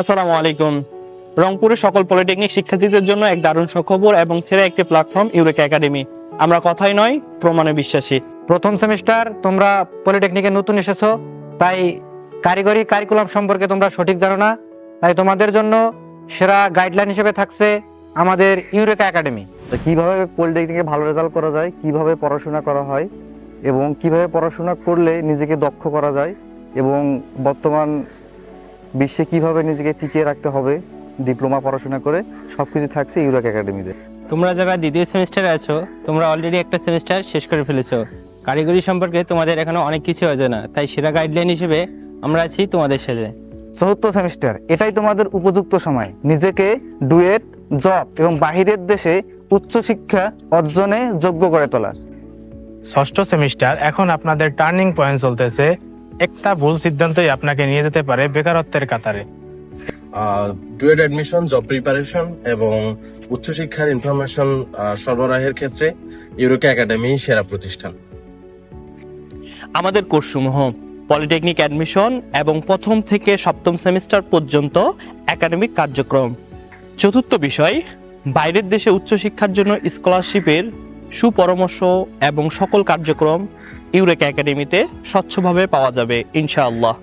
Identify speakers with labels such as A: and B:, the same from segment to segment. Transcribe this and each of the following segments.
A: আসসালামু আলাইকুম। রংপুরের সকল পলিটেকনিক শিক্ষার্থীদের জন্য এক দারুণ সুখবর এবং সেরা একটি প্ল্যাটফর্ম ইউরেকা একাডেমি আমরা কথাই নয়, প্রমাণে বিশ্বাসী।
B: প্রথম সেমিস্টার তোমরা পলিটেকনিকে নতুন এসেছ, তাই কারিগরি কারিকুলাম সম্পর্কে তোমরা সঠিক জানো না। তাই তোমাদের জন্য সেরা গাইডলাইন হিসেবে থাকছে আমাদের ইউরেকা একাডেমি
C: কীভাবে পলিটেকনিকে ভালো রেজাল্ট করা যায়, কীভাবে পড়াশোনা করা হয় এবং কীভাবে পড়াশোনা করলে নিজেকে দক্ষ করা যায় এবং বর্তমান বিশ্বে কীভাবে নিজেকে টিকিয়ে রাখতে হবে ডিপ্লোমা পড়াশোনা করে সব কিছু থাকছে ইউরাক একাডেমিতে।
D: তোমরা যারা দ্বিতীয় সেমিস্টারে আছো তোমরা অলরেডি একটা সেমিস্টার শেষ করে ফেলেছো। কারিগরি সম্পর্কে তোমাদের এখনও অনেক কিছু অজানা তাই সেরা গাইডলাইন হিসেবে আমরা আছি তোমাদের সাথে।
C: চতুর্থ সেমিস্টার এটাই তোমাদের উপযুক্ত সময়। নিজেকে ডুয়েট জব এবং বাহিরের দেশে উচ্চশিক্ষা অর্জনে যোগ্য করে তোলা।
E: ষষ্ঠ সেমিস্টার এখন আপনাদের টার্নিং পয়েন্ট চলতেছে একটা ভুল সিদ্ধান্তই আপনাকে নিয়ে যেতে পারে বেকারত্বের কাতারে।
F: ডুয়েট অ্যাডমিশন জব প্রিপারেশন এবং উচ্চশিক্ষার ইনফরমেশন সরবরাহের ক্ষেত্রে ইউরোকা একাডেমি সেরা প্রতিষ্ঠান।
A: আমাদের কোর্সসমূহ পলিটেকনিক অ্যাডমিশন এবং প্রথম থেকে সপ্তম সেমিস্টার পর্যন্ত একাডেমিক কার্যক্রম। চতুর্থ বিষয় বাইরের দেশে উচ্চশিক্ষার জন্য স্কলারশিপের সুপরামর্শ এবং সকল কার্যক্রম ইউরেকা একাডেমিতে স্বচ্ছভাবে পাওয়া যাবে ইনশাআল্লাহ।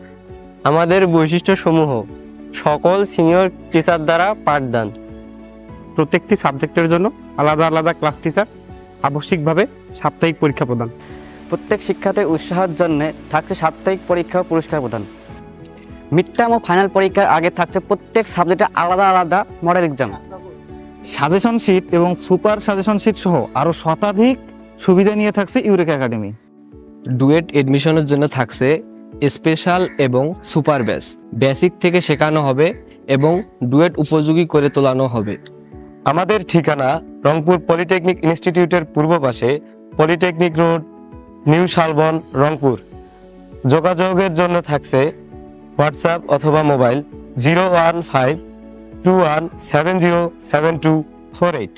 D: আমাদের বৈশিষ্ট্য সমূহ সকল সিনিয়র টিচার দ্বারা পাঠদান।
G: প্রত্যেকটি সাবজেক্টের জন্য আলাদা আলাদা ক্লাস টিচার আবশ্যিকভাবে সাপ্তাহিক পরীক্ষা প্রদান।
H: প্রত্যেক শিক্ষার্থীর উৎসাহের জন্য থাকছে সাপ্তাহিক পরীক্ষা ও পুরস্কার প্রদান। মিড টার্ম ও ফাইনাল পরীক্ষার আগে থাকছে প্রত্যেক সাবজেক্টে আলাদা আলাদা মডেল এক্সাম
C: সাজেশন শিট এবং সুপার সাজেশন শিট সহ আরও শতাধিক সুবিধা নিয়ে থাকছে ইউরেক একাডেমি।
I: ডুয়েট এডমিশনের জন্য থাকছে স্পেশাল এবং সুপার ব্যাচ। বেসিক থেকে শেখানো হবে এবং ডুয়েট উপযোগী করে তোলানো হবে।
B: আমাদের ঠিকানা রংপুর পলিটেকনিক ইনস্টিটিউটের পূর্ব পাশে polytechnic road, new Shalban, Rangpur. যোগাযোগের জন্য থাকছে হোয়াটসঅ্যাপ অথবা mobile zero one five two one seven zero seven two four eight